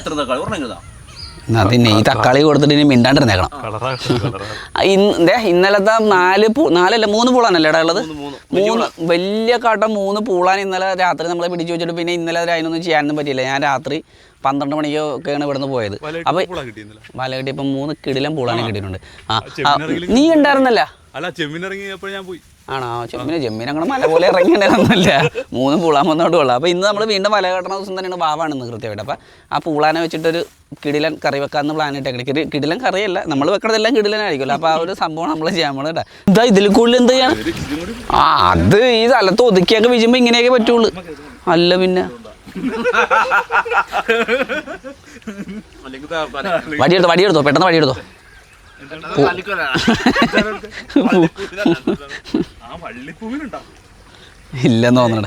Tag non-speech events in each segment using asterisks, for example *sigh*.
എത്ര തക്കാളി ഒരെണ്ണം അതിന് ഈ തക്കാളി കൊടുത്തിട്ട് ഇനി മിണ്ടാണ്ടിരുന്നേക്കണം. ഇന്ന് ഇന്നലത്തെ നാല് പൂ നാലല്ല മൂന്ന് പൂളാണല്ലേ ഇടാ ഉള്ളത്? മൂന്ന് വലിയ കാട്ട മൂന്ന് പൂളാൻ ഇന്നലെ രാത്രി നമ്മളെ പിടിച്ചു വെച്ചിട്ട് പിന്നെ ഇന്നലെ അതിനൊന്നും ചെയ്യാനൊന്നും പറ്റിയില്ല. ഞാൻ രാത്രി പന്ത്രണ്ട് മണിക്കൊക്കെയാണ് ഇവിടുന്ന് പോയത്. അപ്പൊ വല കിട്ടിയപ്പോൾ മൂന്ന് കിടിലം പൂളാനും കിട്ടിയിട്ടുണ്ട്. ആ, നീ ഉണ്ടായിരുന്നല്ല? അല്ല ചെമ്മീനിറങ്ങിയപ്പോൾ ഞാൻ പോയി. ആണോ? ചെമ്മിന് ചെമ്മിന് അങ്ങനെ മല പോലെ ഇറങ്ങിയിട്ടുണ്ടായിരുന്നില്ല മൂന്ന് പൂളാൻ വന്നോട്ട് കൊള്ളാം. അപ്പോൾ ഇന്ന് നമ്മൾ വീണ്ടും മല കെട്ടണ ദിവസം തന്നെയാണ് വാവാണ് ഇന്ന് കൃത്യമായിട്ട്. അപ്പോൾ ആ പൂളാനെ വെച്ചിട്ടൊരു കിടിലൻ കറി വെക്കാമെന്ന് പ്ലാൻ ഇട്ടേക്കണേ. കിടി കിടിലൻ കറിയല്ല നമ്മൾ വെക്കണതെല്ലാം കിടിലനായിരിക്കുമല്ലോ. അപ്പോൾ ആ ഒരു സംഭവം നമ്മൾ ചെയ്യാൻ പോകണം കേട്ടോ. ഇതാ ഇതിൽ കൂടുതൽ എന്ത് ചെയ്യണം ആ അത് ഈ സ്ഥലത്ത് ഒതുക്കിയൊക്കെ വിജയുമ്പോൾ ഇങ്ങനെയൊക്കെ പറ്റുള്ളൂ. അല്ല പിന്നെ. വടിയെടുത്തോ വടിയെടുത്തോ പെട്ടെന്ന് വടിയെടുത്തോ. ഇല്ലെന്ന് തോന്നണ.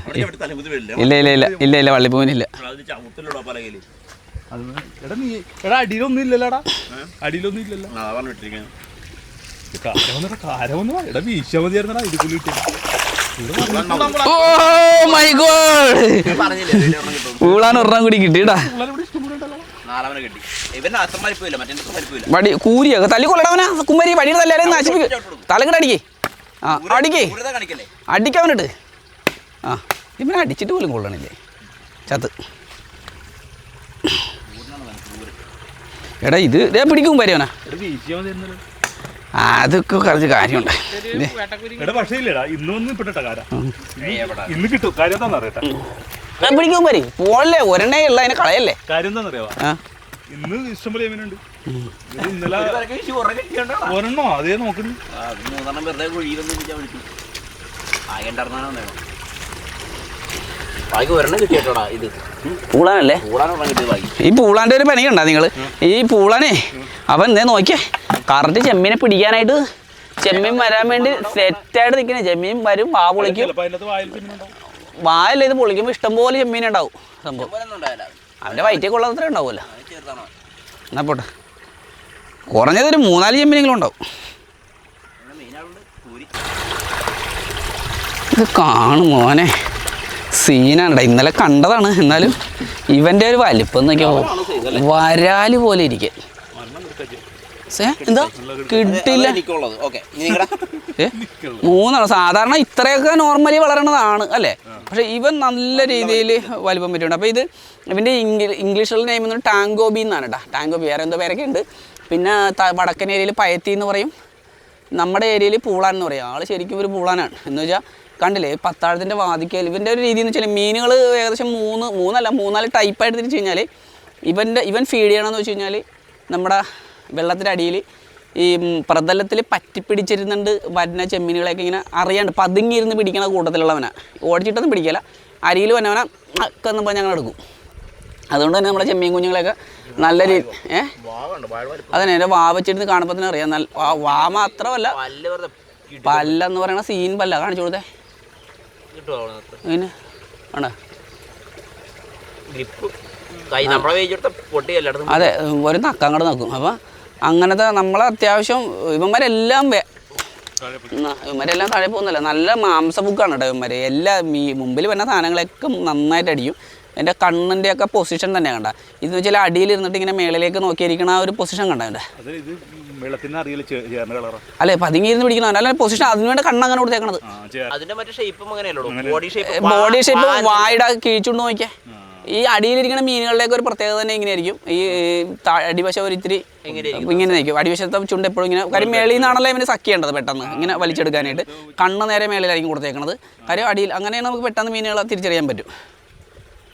ഇല്ല ഇല്ല ഇല്ല ഇല്ല ഇല്ല വള്ളിപ്പൂവിനില്ല. ചമുത്തിലുള്ള പലകയിൽ? എടാ നീ എടാ അടിയിലൊന്നും ഇല്ലല്ലോടാ. അടിയിലൊന്നും ഇല്ലല്ലോ. പൂളാൻ ഒരെണ്ണം കൂടി കിട്ടിയിട്ടാ നാലാമനെ കിട്ടി. ഇവന്റെ അത്ര വലിപ്പമില്ല മറ്റേ അത്ര വടി കൂരിയൊക്കെ തല്ലി കൊല്ലടവനാ കുമ്മരി വടിയുടെ തല്ലാലേ നശിപ്പിക്കും. തലങ്ങട അടിക്കേ. ആ അടിക്കേ. അടിക്കവനിട്ട് ആ ഇവനെ അടിച്ചിട്ട് പോലും കൊള്ളണില്ലേ? ചത്ത്. എടാ ഇത് ഇതേ പിടിക്കും മതിയായിരുന്നല്ലോ അതൊക്കെ കുറച്ച് കാര്യമുണ്ട്. എടാ പക്ഷേ ഇല്ലടാ ഇന്നൊന്നും ഇപ്പിട്ട കാര ഇന്ന് കിട്ടും. കാര്യം എന്താണെന്ന് അറിയട്ടെ. ആ, പിടിക്കും വരി പോളല്ലേ ഒരെണ്ണേ ഉള്ള അതിനെ കളയല്ലേ? കാര്യം ആ. ഇന്ന് ഇഷ്ടംപോലെ ഇന്നലെ ഒരെണ്ണോ? അതേ നോക്കുന്നു. ആ, പൂളാനല്ലേ ഈ പൂളാന്റെ ഒരു പനിയുണ്ടാ നിങ്ങൾ ഈ പൂളാനെ അവൻ എന്തേ നോക്കിയേ? കറണ്ട് ചെമ്മീനെ പിടിക്കാനായിട്ട് ചെമ്മീൻ വരാൻ വേണ്ടി സെറ്റായിട്ട് നിൽക്കണേ. ചെമ്മീൻ വരും വാ പൊളിക്കും. വായല്ല ഇത് പൊളിക്കുമ്പോൾ ഇഷ്ടംപോലെ ചെമ്മീൻ ഉണ്ടാവും. സംഭവം. അവന്റെ വയറ്റേ കൊള്ളാത്ര ഉണ്ടാവുമല്ലോ. അത് ചെറുതാണോ. എന്നാ പോട്ടെ. കുറഞ്ഞതൊരു മൂന്നാൽ ചെമ്മീനെങ്കിലും ഉണ്ടാവും. ഇത് കാണും മോനെ. സീനാണ് ഇന്നലെ കണ്ടതാണ്. എന്നാലും ഇവന്റെ ഒരു വലിപ്പം നോക്കിയാൽ വരാൽ പോലെ ഇരിക്കെ. സേ എന്താ? കിട്ടില്ല മൂന്നാണ്. സാധാരണ ഇത്രയൊക്കെ നോർമലി വളരണതാണ് അല്ലേ? പക്ഷെ ഇവൻ നല്ല രീതിയിൽ വലിപ്പം പറ്റിയിട്ടുണ്ട് അപ്പോൾ ഇത് ഇവന്റെ ഇംഗ്ലീഷിലുള്ള നെയിം എന്ന് ടാങ്കോബി എന്നാണ് കേട്ടോ. ടാങ്കോബി വേറെ എന്തോ പേരൊക്കെ ഉണ്ട്. പിന്നെ വടക്കൻ ഏരിയയിൽ പയത്തി എന്ന് പറയും. നമ്മുടെ ഏരിയയിൽ പൂളാൻ എന്ന് പറയും. ആൾ ശരിക്കും ഒരു പൂളാനാണ്. എന്ന് വെച്ചാൽ കണ്ടില്ലേ പത്താഴത്തിന്റെ വാതിക്കൽ ഇവന്റെ ഒരു രീതി എന്ന് വെച്ചാൽ മീനുകൾ ഏകദേശം മൂന്ന് മൂന്നല്ല മൂന്നാൽ ടൈപ്പായിട്ട് തിരിച്ചു കഴിഞ്ഞാൽ ഇവന്റെ ഇവൻ ഫീഡ് ചെയ്യണമെന്ന് വെച്ച് കഴിഞ്ഞാൽ നമ്മുടെ വെള്ളത്തിന്റെ അടിയിൽ ഈ പ്രതലത്തിൽ പറ്റിപ്പിടിച്ചിരുന്നുണ്ട് വരുന്ന ചെമ്മീനുകളെയൊക്കെ ഇങ്ങനെ അറിയാണ്ട് പതുങ്ങിയിരുന്ന് പിടിക്കണ കൂട്ടത്തിലുള്ളവനാ. ഓടിച്ചിട്ടൊന്നും പിടിക്കില്ല അരിയിൽ വന്നവനെ ഒക്കെ എന്ന് പറഞ്ഞ് ഞങ്ങൾ എടുക്കും. അതുകൊണ്ട് തന്നെ നമ്മുടെ ചെമ്മീൻ കുഞ്ഞുങ്ങളെയൊക്കെ നല്ല രീതി ഏഹ് അതന്നെ എന്റെ വാ വെച്ചിരുന്ന് കാണുമ്പോൾ തന്നെ അറിയാം. നല്ല വാ- മാത്രമല്ല പല്ലെന്ന് പറയുന്ന സീൻ പല്ല. കാണിച്ചു കൊടുത്തേ. പിന്നെ ആണോ അതെ ഒരു നക്കം അങ്ങോട്ട് നോക്കും. അപ്പം അങ്ങനത്തെ നമ്മളെ അത്യാവശ്യം ഇവന്മാരെല്ലാം ഇവന്മാരെല്ലാം താഴെ പോകുന്നില്ല? നല്ല മാംസബുക്കാണ് കേട്ടോ ഇവന്മാർ എല്ലാ മീ മുമ്പിൽ വരുന്ന സാധനങ്ങളൊക്കെ നന്നായിട്ട് അടിക്കും എന്റെ കണ്ണിന്റെ ഒക്കെ പൊസിഷൻ തന്നെ കണ്ട. ഇതെന്ന് വെച്ചാൽ അടിയിൽ അടിയിലിരുന്നിട്ട് ഇങ്ങനെ മേളിലേക്ക് നോക്കിയിരിക്കണ ആ ഒരു പൊസിഷൻ കണ്ട എന്റെ അല്ലെ ഇത് ഇരുന്ന് പിടിക്കണ ചേർന്ന കളറാ. അല്ലേ പൊസിഷൻ അതിനുവേണ്ടി കണ്ണങ്ങനെ കൊടുത്തേക്കണത്. ആ അതിന്റെ മറ്റേ ഷേപ്പും അങ്ങനെയല്ലോ ബോഡി ഷേപ്പ് ബോഡി ഷേപ്പ് വായുടെ കീഴ്ച്ചുകൊണ്ട് നോക്കിയേ. ഈ അടിയിലിരിക്കുന്ന മീനുകളുടെയൊക്കെ ഒരു പ്രത്യേകത തന്നെ ഇങ്ങനെയായിരിക്കും. ഈ അടിവശം ഒരു ഇത്തിരി ഇങ്ങനെ നിൽക്കും. അടിവശത്തെ ചുണ്ട് എപ്പോഴും ഇങ്ങനെ കാര്യം മേളിൽ നിന്നാണല്ലോ ഇവന് സഖ്യേണ്ടത് പെട്ടെന്ന്. ഇങ്ങനെ വലിച്ചെടുക്കാനായിട്ട്. കണ്ണ് നേരെ മേളിലായിരിക്കും കൊടുത്തേക്കുന്നത് കാര്യം അടിയിൽ അങ്ങനെയാണ് നമുക്ക് പെട്ടെന്ന് മീനുകളെ തിരിച്ചറിയാൻ പറ്റും.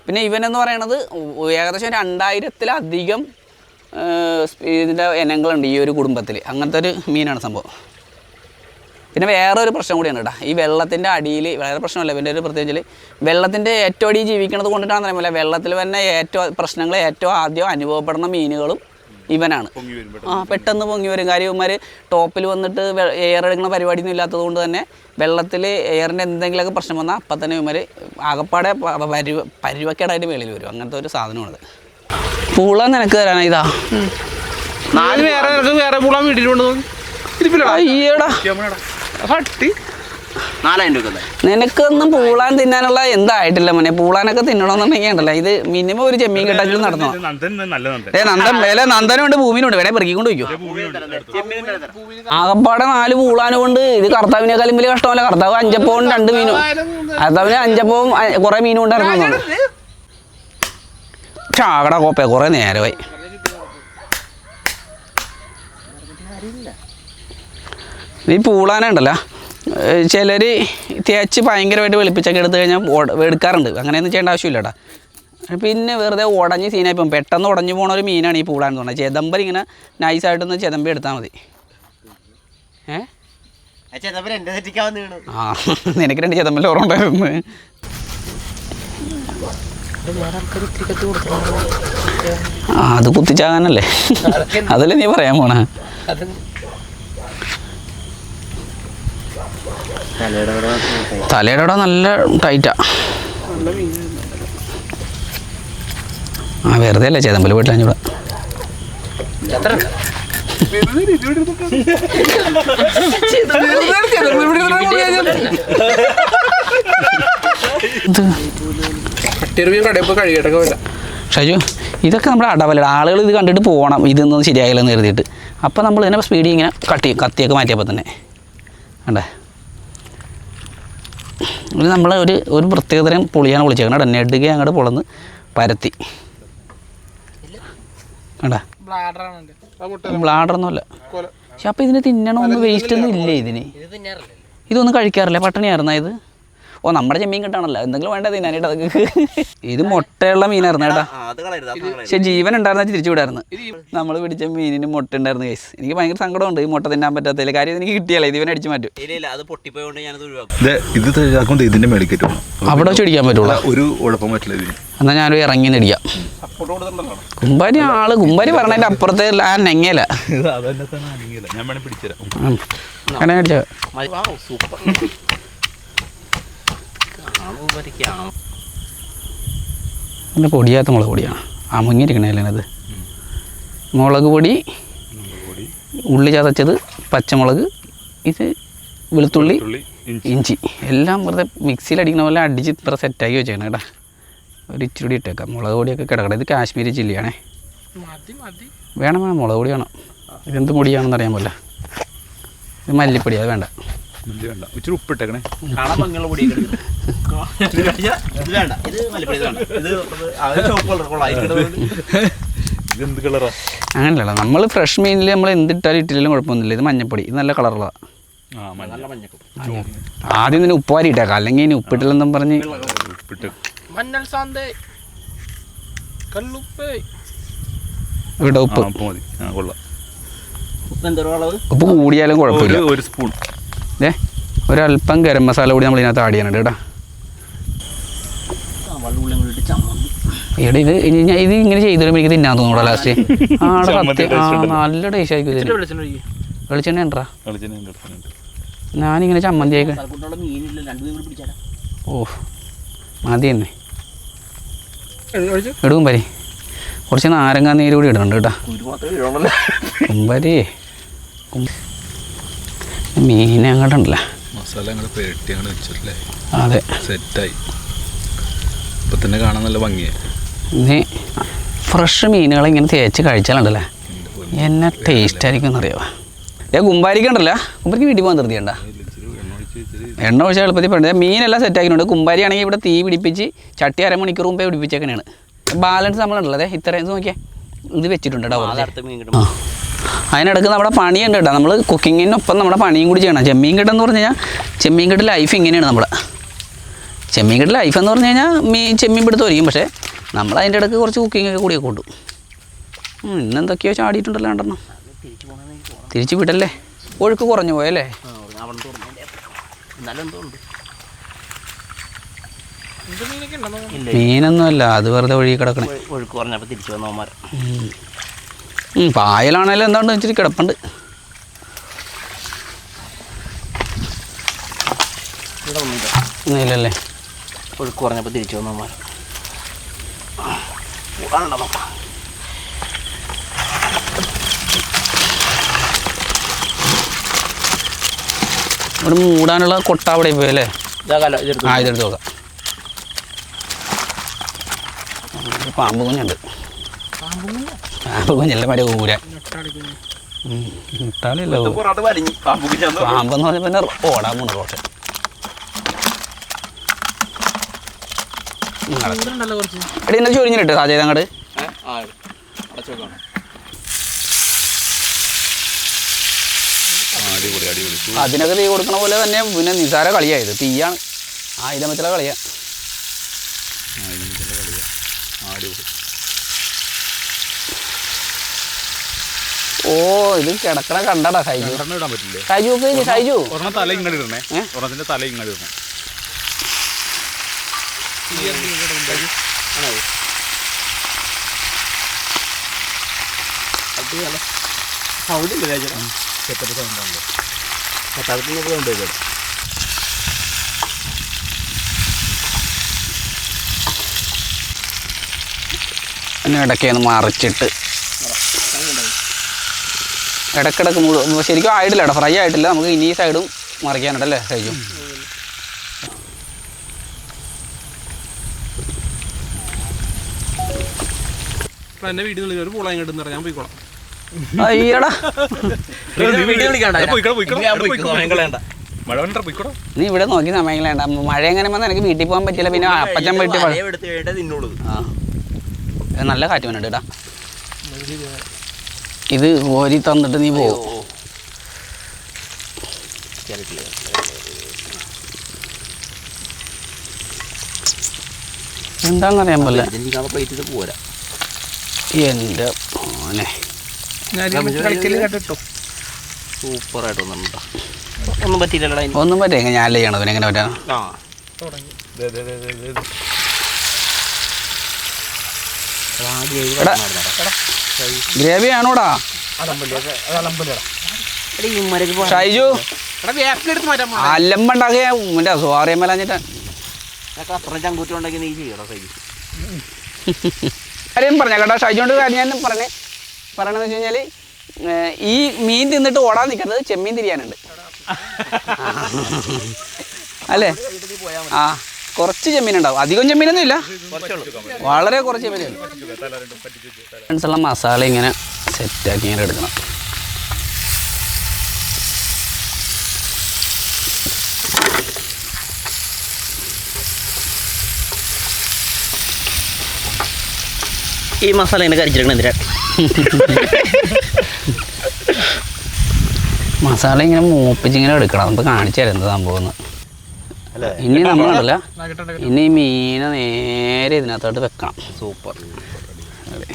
പിന്നെ ഇവനെന്ന് പറയണത് ഏകദേശം രണ്ടായിരത്തിലധികം ഇതിന്റെ ഇനങ്ങളുണ്ട് ഈ ഒരു കുടുംബത്തിൽ അങ്ങനത്തെ ഒരു മീനാണ് സംഭവം. പിന്നെ വേറെ ഒരു പ്രശ്നം കൂടിയാണ് കേട്ടോ. ഈ വെള്ളത്തിന്റെ അടിയിൽ വേറെ പ്രശ്നമല്ല പിന്നെ ഒരു പ്രത്യേകിച്ച് വെള്ളത്തിന്റെ ഏറ്റവും അടിയിൽ ജീവിക്കുന്നത് കൊണ്ടിട്ടാണെന്ന് പോലെ വെള്ളത്തിൽ തന്നെ ഏറ്റവും പ്രശ്നങ്ങൾ ഏറ്റവും ആദ്യം അനുഭവപ്പെടുന്ന മീനുകളും ഇവനാണ്. ആ പെട്ടെന്ന് പൊങ്ങി വരും. കാര്യം ഇവന്മാർ ടോപ്പിൽ വന്നിട്ട് എയർ എടുക്കുന്ന പരിപാടിയൊന്നും ഇല്ലാത്തത് കൊണ്ട് തന്നെ വെള്ളത്തിൽ എയറിന്റെ എന്തെങ്കിലുമൊക്കെ പ്രശ്നം വന്നാൽ അപ്പം തന്നെ ഇവന്മാർ ആകപ്പാടെ പരുവ പരുവക്കേടായിട്ട് മേളിൽ വരും. അങ്ങനത്തെ ഒരു സാധനമാണത്. പൂള നിനക്ക് തരാനാ ഇതാ. നാല് വേറെ വേറെ പൂളാൻ വീട്ടിലുണ്ട്? അയ്യടാ. ഹട്ടി നാലായിരം രൂപ അല്ലേ നിനക്കൊന്നും പൂളാൻ തിന്നാനുള്ള എന്തായിട്ടില്ല മോനെ. പൂളാനൊക്കെ തിന്നണമെന്നുണ്ടെങ്കിൽ ഉണ്ടല്ലോ ഇത് മിനിമം ഒരു ചെമ്മീൻ കെട്ടെങ്കിലും നടന്നോ? നന്ദൻ നല്ല നന്ദൻ. ഏ നന്ദൻ വില നന്ദനുണ്ട് ഭൂമിനുണ്ട്. വേണേ പെറുക്കിക്കൊണ്ട് വയ്ക്കും. ആകപ്പാടെ നാല് പൂളാനും കൊണ്ട് ഇത് കർത്താവിനേക്കാളും വലിയ കഷ്ടമല്ല. കർത്താവ് അഞ്ചപ്പവും രണ്ട് മീനും. കർത്താവിന് അഞ്ചപ്പവും കുറെ മീനും കൊണ്ട് ഇറങ്ങുന്നതാണ് ആകട കോപ്പ. കുറെ നേരമായി. ഈ പൂളാനുണ്ടല്ലോ. ചിലർ തേച്ച് ഭയങ്കരമായിട്ട് വെളുപ്പിച്ചൊക്കെ എടുത്തു കഴിഞ്ഞാൽ എടുക്കാറുണ്ട്. അങ്ങനെയൊന്നും ചെയ്യേണ്ട ആവശ്യമില്ലടാ. പിന്നെ വെറുതെ ഉടഞ്ഞ് സീനായി പോകും പെട്ടെന്ന് ഉടഞ്ഞു പോണ ഒരു മീനാണ് ഈ പൂളാൻ തോന്നുന്നത് ചെതമ്പർ ഇങ്ങനെ നൈസായിട്ടൊന്ന് ചെതമ്പി എടുത്താൽ മതി. ഏ? ആ നിനക്ക് രണ്ട് ചെതമ്പൽ ഓർമ്മണ്ടായിരുന്നു ആ അത് കുത്തിച്ചാകാനല്ലേ? അതല്ലേ നീ പറയാൻ പോണ? തലയുടെ അവിടെ നല്ല ടൈറ്റാ ആ. വെറുതെ അല്ലേ ചേതമ്പൽ വീട്ടിലഞ്ഞൂടെ അഞ്ഞൂടെ ഷജു ഇതൊക്കെ നമ്മുടെ അടവല്ല ആളുകൾ ഇത് കണ്ടിട്ട് പോകണം ഇതൊന്നും ശരിയായില്ലെന്ന് കരുതിയിട്ട്. അപ്പോൾ നമ്മൾ ഇതിനെ സ്പീഡിൽ ഇങ്ങനെ കട്ടി കത്തിയൊക്കെ മാറ്റിയപ്പോൾ തന്നെ. കണ്ടേ? ഇത് നമ്മൾ ഒരു ഒരു പ്രത്യേകതരം പുളിയാണ് പൊളിച്ചേക്കണം. കേട്ടോ നെടുക അങ്ങോട്ട് പൊളന്ന് പരത്തി. കണ്ടാ? ബ്ലാഡറൊന്നുമല്ല. കൊല. പക്ഷെ അപ്പോൾ ഇതിന് തിന്നണമൊന്നും വേസ്റ്റ് ഒന്നും ഇല്ലേ ഇതിന്? ഇതൊന്നും കഴിക്കാറില്ല. പട്ടിണിയായിരുന്ന ഇത്? ഓ നമ്മുടെ ചെമ്മീൻ കിട്ടാണല്ലോ. എന്തെങ്കിലും വേണ്ട തിന്നാനായിട്ട് അതൊക്കെ. ഇത് മുട്ടയുള്ള മീനായിരുന്നു കേട്ടാ. പക്ഷെ ജീവൻ ഉണ്ടായിരുന്ന തിരിച്ചു വിടായിരുന്നു. നമ്മൾ പിടിച്ച മീനിന് മുട്ട ഉണ്ടായിരുന്നു കേസ് എനിക്ക് ഭയങ്കര സങ്കടമുണ്ട് ഈ മുട്ട തിന്നാൻ പറ്റാത്തതിൽ കാര്യം എനിക്ക് കിട്ടിയാലേ ഇത് ഇവനെ അടിച്ചു മാറ്റും ഇത് ഇതിന്റെ അവിടെ വെച്ച് അടിക്കാൻ പറ്റുള്ളൂ ഒരു കുഴപ്പം പറ്റില്ല ഇതിന്. എന്നാൽ ഞാനൊരു ഇറങ്ങി നടിക്കാം കുമ്പാരി ആൾ കുമ്പാരി പറഞ്ഞതിന്റെ അപ്പുറത്തെ ആ നെങ്ങേല ഇത് അതന്നെ തന്നെ ഞാൻ വേണേ പിടിച്ചുതരാം. അങ്ങനെ അടിച്ച. സൂപ്പർ പിന്നെ പൊടിയാത്ത മുളക് പൊടിയാണ്. ആ മുങ്ങിയിരിക്കണല്ലേ അത് മുളക് പൊടി ഉള്ളി ചതച്ചത് പച്ചമുളക് ഇത് വെളുത്തുള്ളി ഇഞ്ചി. എല്ലാം വെറുതെ മിക്സിയിൽ അടിക്കുന്ന പോലെ അടിച്ച് ഇത്ര സെറ്റാക്കി വെച്ചേക്കണം കേട്ടോ. ഒരു ഇച്ചിരി ഇട്ടേക്കാം. മുളക് പൊടിയൊക്കെ കിടക്കണം. ഇത് കാശ്മീരി ചില്ലിയാണേ. വേണം വേണം. മുളക് പൊടി വേണം. ഇതെന്ത് പൊടിയാണെന്ന് അറിയാൻ പോലെ. ഇത് മല്ലിപ്പൊടി അത് വേണ്ട. ഇച്ചിരി ഉപ്പിട്ടേക്കണേ. പൊടിയൊക്കെ ഇത് ഇത് വേണ്ട. ഇത് മല്ലിപ്പൊടി ഇത് വേണ്ട. ഇത് അത് ചുവപ്പ് കളർ കൊള്ളാം. ഇതെന്ത് കളറാ അങ്ങനെയല്ല നമ്മൾ ഫ്രഷ് മീനിൽ നമ്മൾ എന്തിട്ടാലും ഇട്ടില്ലെങ്കിലും കുഴപ്പമൊന്നുമില്ല. ഇത് മഞ്ഞപ്പൊടി. ഇത് നല്ല കളറുള്ളതാണ് ആ നല്ല മഞ്ഞക്കും ആദ്യം തന്നെ ഉപ്പുവാരി ഇട്ടേക്കാം. അല്ലെങ്കിൽ ഇനി ഉപ്പിട്ടില്ലെന്നും പറഞ്ഞ്. ഉപ്പിട്ട്. മഞ്ഞൾ സാന്തേ. കല്ലുപ്പേ. ഇവിടെ ഉപ്പ്. മതി. കൊള്ളാം. ഉപ്പ് കൂടിയാലും കുഴപ്പമില്ല. ഒരു ഒരു സ്പൂൺ ഏ ഒരല്പം ഗരം മസാല കൂടി നമ്മൾ ഇതിനകത്ത് ആഡ് ചെയ്യാനുണ്ട് കേട്ടോ. ഇവിടെ ഇത് ഇനി ഞാൻ ഇത് ഇങ്ങനെ ചെയ്തു എനിക്ക് തിന്നാൻ തോന്നൂടാ ലാസ്റ്റ് സത്യം. ആ നല്ല ടേസ്റ്റ് ആയിരിക്കും ഇതിന്. വെളിച്ചെണ്ണ ഉണ്ടാ ഞാനിങ്ങനെ ചമ്മന്തി പിടിച്ചാലോ? ഓ മതി തന്നെ ഇടും എടുക്കും പരി കുറച്ച് നാരങ്ങ നീര് കൂടി ഇടുന്നുണ്ട് കേട്ടോ. കുമ്പരി. മീൻ അങ്ങോട്ടുണ്ടല്ലോ. മസാല അങ്ങോട്ട് പെരട്ടി അങ്ങോട്ട് വെച്ചിട്ടില്ലേ? അതെ. സെറ്റായി ഇപ്പം തന്നെ കാണാൻ നല്ല ഭംഗിയായി ഫ്രഷ് മീനുകൾ ഇങ്ങനെ തേച്ച് കഴിച്ചാലുണ്ടല്ലേ? എന്നെ ടേസ്റ്റ് ആയിരിക്കും എന്നറിയാമോ ഏ കുമ്പാരിക്കുണ്ടല്ലോ കുമ്പാരിക്ക് വീട്ടിൽ പോകാൻ നിർത്തിയണ്ട എണ്ണ ഒഴിച്ച് ഇച്ചിരി എണ്ണ ഒഴിച്ച് എളുപ്പത്തിൽ പെടുന്നത് മീനെല്ലാം സെറ്റ് ആക്കിയിട്ടുണ്ട്. കുമ്പാരി ആണെങ്കിൽ ഇവിടെ തീ പിടിപ്പിച്ച് ചട്ടി അരമണിക്കൂർ മുമ്പേ പിടിപ്പിച്ചേക്കണേണ്. ബാലൻസ് നമ്മളുണ്ടല്ലോ അതെ ഇത്രയും നോക്കിയാൽ ഇത് വെച്ചിട്ടുണ്ട് കേട്ടോ ആ. അതിനിടക്ക് നമ്മുടെ പണിയുണ്ട് കേട്ടോ. നമ്മൾ കുക്കിങ്ങിനൊപ്പം നമ്മുടെ പണിയും കൂടി ചെയ്യണം. ചെമ്മീൻ കെട്ടെന്ന് പറഞ്ഞു കഴിഞ്ഞാൽ ചെമ്മീൻ കെട്ട് ലൈഫ് ഇങ്ങനെയാണ് നമ്മുടെ. ചെമ്മീൻ കെട്ട് ലൈഫ് എന്ന് പറഞ്ഞു കഴിഞ്ഞാൽ മീൻ ചെമ്മീൻ പിടുത്തം ഒരിക്കും പക്ഷേ നമ്മൾ അതിന്റെ ഇടയ്ക്ക് കുറച്ച് കുക്കിംഗ് ഒക്കെ കൂടിയൊക്കെ കൂട്ടും ഇന്നെന്തൊക്കെയോ ചാടിയിട്ടുണ്ടല്ലോ രണ്ടെണ്ണം. തിരിച്ചു വിടല്ലേ? ഒഴുക്ക് കുറഞ്ഞു പോയല്ലേ? മീനൊന്നുമല്ല അത് വെറുതെ ഒഴുകി കിടക്കണേ. ഒഴു- ഒഴുക്ക് കുറഞ്ഞപ്പോൾ തിരിച്ചു വന്നവന്മാർ പായലാണേലും എന്താണ്ട് ഇച്ചിരി കിടപ്പുണ്ട്. ഇല്ലല്ലേ ഒഴുക്ക് കുറഞ്ഞപ്പോൾ തിരിച്ചു വന്നവന്മാർ പോകാനുണ്ടോ നോക്കാം. ഇവിടെ മൂടാനുള്ള കൊട്ട അവിടെ പോയി അല്ലേ? ഇതാ കല ഇതെടുത്തു ആ ഇതെടുത്ത് നോക്കാം പാമ്പ് കുഞ്ഞുണ്ട്. പാമ്പ് കുഞ്ഞല്ല മറ്റേ ഊര. പറഞ്ഞു. പാമ്പെന്ന് പറഞ്ഞാൽ പിന്നെ ഓടാൻ പോണ റോട്ട് ഉണ്ടല്ലോ കുറച്ച് എടി ഇന്നലെ ചൊരിഞ്ഞിട്ട് സാജയത് അങ്ങോട്ട് അതിനൊക്കെ തീ കൊടുക്കണ പോലെ തന്നെ പിന്നെ നിസാര കളിയായത്. തീയാണ്. ആയുധം വെച്ചുള്ള കളിയാ. ഓ ഇത് കിടക്കണ കണ്ടടാ സൈജു സൈജു സൈജു തല ഇങ്ങനെ ഇടണേ? തല ഇങ്ങനെ ഇടണേ. അത് നല്ല ഇല്ല ഇടയ്ക്കൊന്ന് മറിച്ചിട്ട്. ഇടക്കിടക്ക് മുഴുവൻ ശരിക്കും ആയിട്ടില്ല ഫ്രൈ ആയിട്ടില്ല. നമുക്ക് ഇനി സൈഡും മറിക്കാനുണ്ടല്ലേ ഷൈജു എന്റെ വീട്ടിൽ നിന്ന് ഒരു പൂള ഇങ്ങോട്ട് നിറ ഞാൻ പോയിക്കോളാം. അയ്യടാ വേണ്ട നീ ഇവിടെ നോക്കി സമയങ്ങളേണ്ട. മഴ എങ്ങനെ വന്നാൽ എനിക്ക് വീട്ടിൽ പോകാൻ പറ്റില്ല. പിന്നെ അപ്പച്ചൻ വീട്ടിൽ പോ- ആ. നല്ല കാറ്റ് വന്നിട്ട് കേട്ടാ ഇത് ഓരി തന്നിട്ട് നീ പോകും എന്താണെന്നറിയാൻ പോലെ പോരാ. എന്റെ മോനെ. സൂപ്പറായിട്ട് വന്നിട്ടുണ്ടോ ഒന്നും പറ്റിയില്ലടാ. ഒന്നും പറ്റില്ല ഞാൻ ചെയ്യണത് പിന്നെ എങ്ങനെ പറ്റാ ആ. എടാ ഗ്രേവി ആണോടാ ഷൈജു. അല്ലമ്പണ്ടാക്കിയ മറ്റേ അത്രയും ചങ്കൂറ്റം ഉണ്ടെങ്കിൽ നീ ചെയ്യണോ സൈജു *laughs* കാര്യം പറഞ്ഞ കേട്ടോ. ഷൈജോണ്ട് കാര്യം ഞാൻ പറഞ്ഞേ. പറയണമെന്ന് വെച്ച് കഴിഞ്ഞാൽ ഈ മീൻ തിന്നിട്ട് ഓടാൻ നിൽക്കുന്നത് ചെമ്മീൻ തിരിയാനുണ്ട്. അല്ലേ? ആ കുറച്ച് ചെമ്മീൻ ഉണ്ടാവും. അധികം ചെമ്മീനൊന്നും ഇല്ല. വളരെ കുറച്ച് ചെമ്മീനുണ്ട് ഫ്രണ്ട്സുള്ള മസാല ഇങ്ങനെ സെറ്റാക്കി ഇങ്ങനെ എടുക്കണം. ഈ മസാല ഇങ്ങനെ കരിച്ചിരിക്കണം എന്തിനാ? മസാല ഇങ്ങനെ മൂപ്പിച്ച് ഇങ്ങനെ എടുക്കണം. നമുക്ക് കാണിച്ചു തരാം എന്താ സംഭവം ഇനി നമ്മളുണ്ടല്ല. ഇനി മീനെ നേരെ ഇതിനകത്തോട്ട് വെക്കണം സൂപ്പർ. അതെ.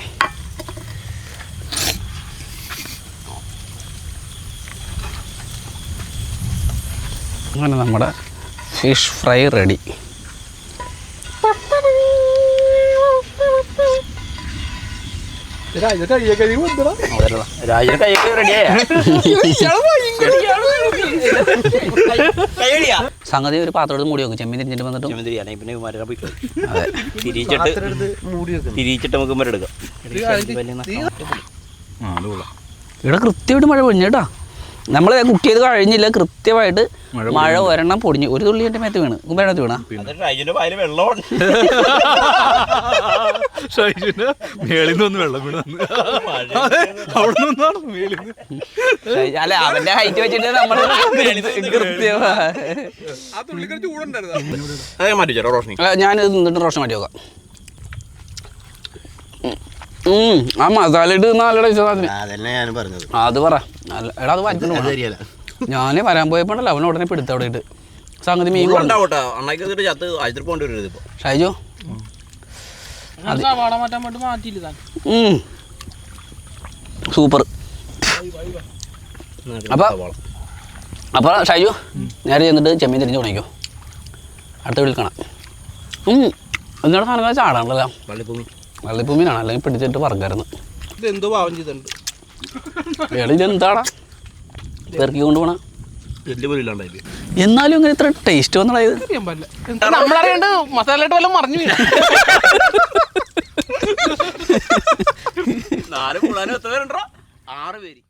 അങ്ങനെ നമ്മുടെ ഫിഷ് ഫ്രൈ റെഡി. കൈയൊക്കെ റെഡിയായ സംഗതി ഒരു പാത്രം മൂടി വെക്കും. ചെമ്മീൻ തിരിഞ്ഞിട്ട് വന്നിട്ട്. പിന്നെ മരം പോയിട്ട് അതെ. തിരിച്ചിട്ട് തിരിച്ചിട്ട് നമുക്ക് മരം എടുക്കാം. ഇവിടെ കൃത്യമായിട്ട് മഴ പൊഴിഞ്ഞു കേട്ടോ. നമ്മൾ കുക്ക് ചെയ്ത് കഴിഞ്ഞില്ല കൃത്യമായിട്ട് മഴ ഒരെണ്ണം പൊടിഞ്ഞു. ഒരു തുള്ളി എന്റെ മേത്ത് വീണ്. കുമ്പേടത്ത് വീണ? അല്ല അവന്റെ ഹൈറ്റ് വെച്ചിട്ട് നമ്മൾ ഞാൻ നിന്നിട്ട് റോഷൻ മാറ്റി നോക്കാം ആ മസാല ഇട്ട് സാധനം അതന്നെ ഞാൻ പറഞ്ഞത്. ആ, അത് പറ. എടാ അത് ഞാൻ വരാൻ പോയപ്പോണ്ടല്ലോ അവൻ ഉടനെ പിടുത്ത അവിടെ ഇട്ട്. സംഗതി മീൻ ഷൈജോ? സൂപ്പർ. അപ്പൊ അപ്പോൾ ഷൈജു നേരെ ചെന്നിട്ട് ചെമ്മീൻ തിരിഞ്ഞ് തുടങ്ങിക്കോ. അടുത്ത വീട്ടിൽ കാണാം. ഉം, എന്നോട് സാധനങ്ങൾ ചാടാണല്ലോ പള്ളിഭൂമി വള്ളിപ്പൂമീനാണ് അല്ലെങ്കിൽ പിടിച്ചിട്ട് പറക്കായിരുന്നു ഇതെന്തോ പാവം ചെയ്തിട്ടുണ്ട്. ഇതെന്താടാ പെറുക്കി കൊണ്ടുപോണ? എന്നാലും ഇങ്ങനെ ഇത്ര ടേസ്റ്റ് വന്നതായത് നമ്മളറിയാണ്ട് മസാല ഇട്ട് വല്ലതും മറിഞ്ഞു നാല് എത്ര പേരുണ്ടോ ആറ് പേര്.